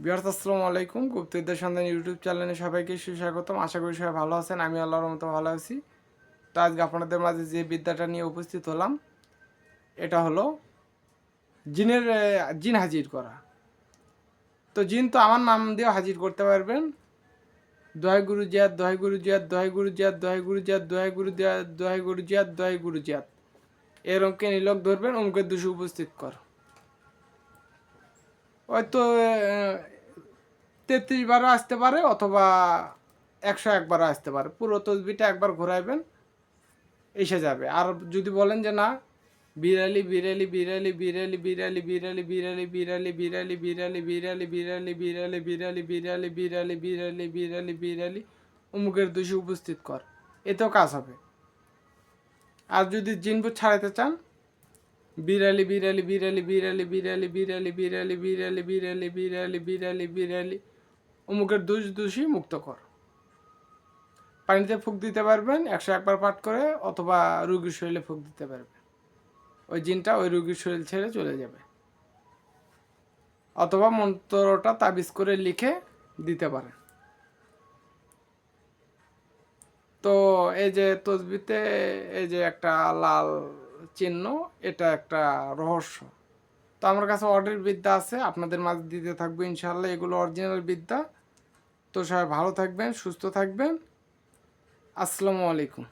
বিহার আসসালামু আলাইকুম। গুপ্তবিদ্যা সন্ধান ইউটিউব চ্যানেলে সবাইকে সুস্বাগতম। আশা করি সবাই ভালো আছেন, আমি আল্লাহর মতো ভালো আছি। তো আজকে আপনাদের মাঝে যে বিদ্যাটা নিয়ে উপস্থিত হলাম, এটা হলো জিনের জিন হাজির করা। তো জিন তো আমার নাম দিয়েও হাজির করতে পারবেন। দোহাই গুরু জিয়াদ, দোহাই গুরু জিয়াদ, দোহাই গুরু জিয়াদ, দোহাই গুরু জিয়াদ, দোহাই গুরু জিয়াদ, দোহাই গুরু জিয়াদ, দোহাই গুরু জিয়াদ। এরকমকে নিলক ধরবেন অমুকের দুশো উপস্থিত কর। হয়তো তেত্রিশ বারও আসতে পারে অথবা একশো একবারও আসতে পারে পুরো তসবিটা একবার ঘোরাইবেন এসে যাবে আর যদি বলেন যে না বিড়ালি বিড়ালি বিড়ালি বিড়ালি বিড়ালি বিড়ালি বিড়ালি বিড়ালি বিড়ালি বিড়ালি বিড়ালি বিড়ালি বিড়ালি বিড়ালি বিড়ালি বিড়ালি বিড়ালি বিড়ালি বিড়ালি অমুকের দোষী উপস্থিত কর এতেও কাজ হবে আর যদি জিনপুর ছাড়াইতে চান বিড়ালি বিড়ালি বিড়ালি বিড়ালি বিড়ালি বিড়ালি বিড়ালি বিড়ালি বিড়ালি বিড়ালি বিড়ালি বিড়ালি অমুকের দুষ দোষী মুক্ত কর পানিতে ফুক দিতে পারবেন একশো একবার পাঠ করে অথবা রুগীর শরীরে ফুক দিতে পারবেন ওই জিনটা ওই রুগীর শরীর ছেড়ে চলে যাবে অথবা মন্ত্রটা তাবিজ করে লিখে দিতে পারেন তো এই যে তসবিতে এই যে একটা লাল চিহ্ন, এটা একটা রহস্য। তো আমার কাছে অর্ডার বিদ্যা আছে, আপনাদের মাঝে দিতে থাকব ইনশাল্লাহ এগুলো অরিজিনাল বিদ্যা। তো সবাই ভালো থাকবেন, সুস্থ থাকবেন। আসসালামু আলাইকুম।